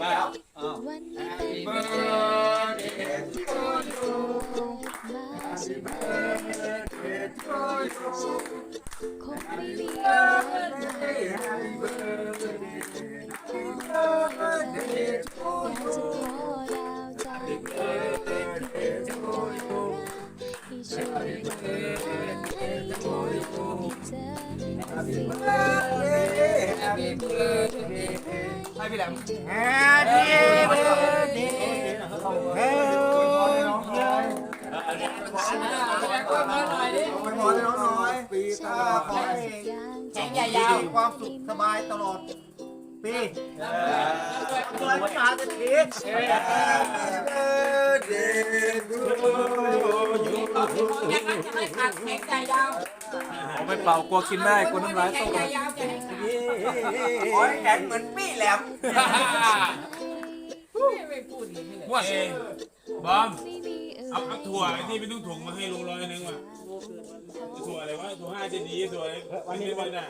มาเอาวันนี้เป็นเบิวันร์ดเดย์เกิดมาสิบคงไม่มีอะไรอยากจะขอดาวจากเธอให้ช่วยบอกให้เธอที่เธอสิ่ง ให้พี่แหลมแฮปปี้เบิร์ดเดย์เฮ้ยไปพอให้น้องน้อยปีตาขอให้แจ้งใหญ่ยาวมีความสุขสบายตลอดปีเกิดมาจะทีเดย์ดูผมไม่เป่ากลัวกินได้กลัวน้ำลายตก ขอให้แข็งเหมือนปี้แหลมว่าเองบอมไม่มีอะไรเอาเอาถั่วไอ้ที่เป็นถุงๆมาให้ลุงร้อยหนึงว่ะถั่วอะไรวะถั่วห้าเจดีย์ถั่วอะไรวันนี้วันน่ะ